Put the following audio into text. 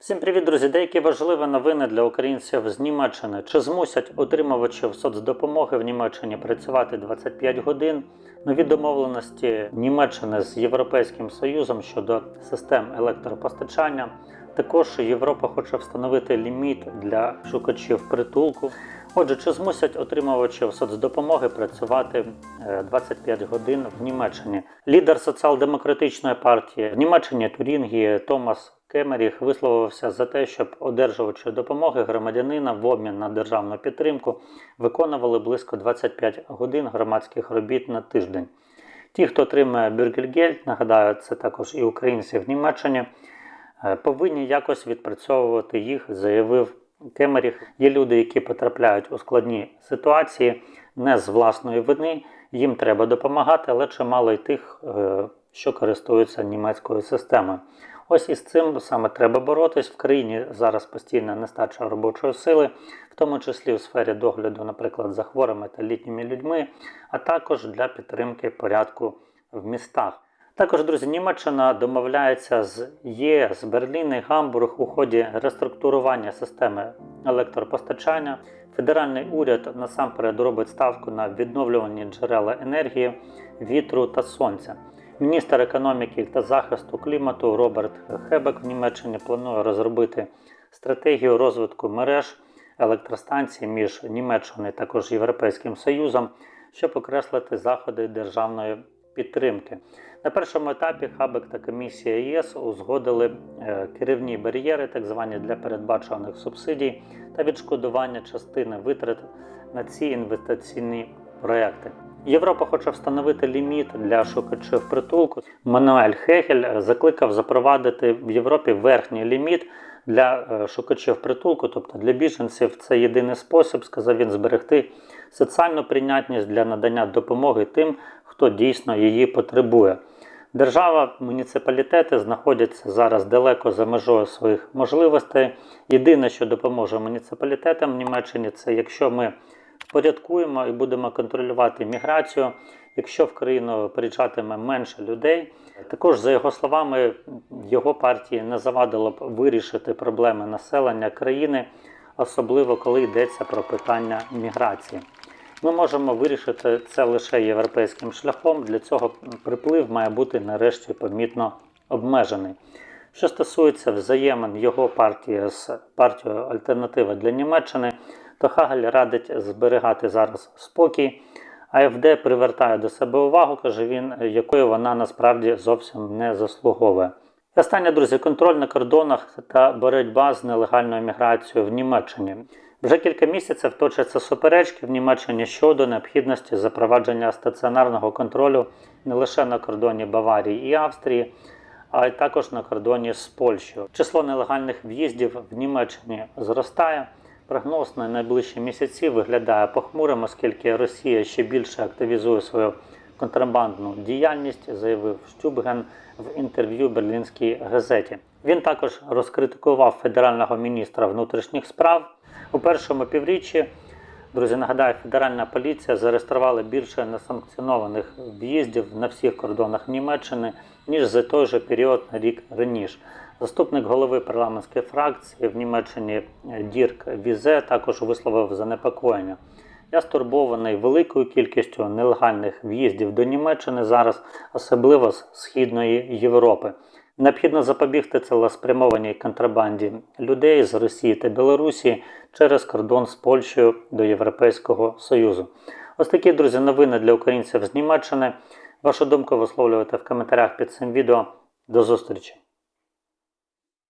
Всім привіт, друзі! Деякі важливі новини для українців з Німеччини. Чи змусять отримувачів соцдопомоги в Німеччині працювати 25 годин? Нові домовленості Німеччини з Європейським Союзом щодо систем електропостачання. Також Європа хоче встановити ліміт для шукачів притулку. Отже, чи змусять отримувачів соцдопомоги працювати е, 25 годин в Німеччині? Лідер соціал-демократичної партії в Німеччині Турінгі Томас Кемеріх висловився за те, щоб одержувачі допомоги громадянина в обмін на державну підтримку виконували близько 25 годин громадських робіт на тиждень. Ті, хто отримує бюргельгельд, нагадаю, це також і українці в Німеччині, е, повинні якось відпрацьовувати їх, заявив Кемеріх. Є люди, які потрапляють у складні ситуації не з власної вини. Їм треба допомагати, але чимало й тих, е, що користуються німецькою системою. Ось із цим саме треба боротись. В країні зараз постійна нестача робочої сили, в тому числі у сфері догляду, наприклад, за хворими та літніми людьми, а також для підтримки порядку в містах. Також, друзі, Німеччина домовляється з ЄС, Берлін і Гамбург у ході реструктурування системи електропостачання. Федеральний уряд насамперед робить ставку на відновлювані джерела енергії, вітру та сонця. Міністр економіки та захисту клімату Роберт Хебек в Німеччині планує розробити стратегію розвитку мереж електростанцій між Німеччиною також Європейським Союзом, щоб окреслити заходи державної підтримки. На першому етапі Хабек та комісія ЄС узгодили е, керівні бар'єри, так звані для передбачуваних субсидій та відшкодування частини витрат на ці інвестиційні проекти. Європа хоче встановити ліміт для шукачів притулку. Мануель Хегель закликав запровадити в Європі верхній ліміт для е, шукачів притулку, тобто для біженців. Це єдиний спосіб, сказав він, зберегти соціальну прийнятність для надання допомоги тим, хто дійсно її потребує. Держава, муніципалітети знаходяться зараз далеко за межою своїх можливостей. Єдине, що допоможе муніципалітетам в Німеччині, це якщо ми впорядкуємо і будемо контролювати міграцію, якщо в країну приїжджатиме менше людей. Також, за його словами, його партії не завадило б вирішити проблеми населення країни, особливо коли йдеться про питання міграції. Ми можемо вирішити це лише європейським шляхом. Для цього приплив має бути нарешті помітно обмежений. Що стосується взаємин його партії з партією Альтернатива для Німеччини, то Хагель радить зберігати зараз спокій. АФД привертає до себе увагу, каже він, якої вона насправді зовсім не заслуговує. Останнє, друзі, контроль на кордонах та боротьба з нелегальною міграцією в Німеччині. Вже кілька місяців точаться суперечки в Німеччині щодо необхідності запровадження стаціонарного контролю не лише на кордоні Баварії і Австрії, а й також на кордоні з Польщею. Число нелегальних в'їздів в Німеччині зростає. Прогноз на найближчі місяці виглядає похмурим, оскільки Росія ще більше активізує свою контрабандну діяльність, заявив Штюбген в інтерв'ю Берлінській газеті. Він також розкритикував федерального міністра внутрішніх справ у першому півріччі. Друзі, нагадаю, федеральна поліція зареєструвала більше несанкціонованих в'їздів на всіх кордонах Німеччини ніж за той же період на рік раніше. Заступник голови парламентської фракції в Німеччині Дірк Візе також висловив занепокоєння. Я стурбований великою кількістю нелегальних в'їздів до Німеччини зараз, особливо з Східної Європи. Необхідно запобігти цілеспрямованій контрабанді людей з Росії та Білорусі через кордон з Польщею до Європейського Союзу. Ось такі, друзі, новини для українців з Німеччини. Вашу думку висловлювайте в коментарях під цим відео. До зустрічі!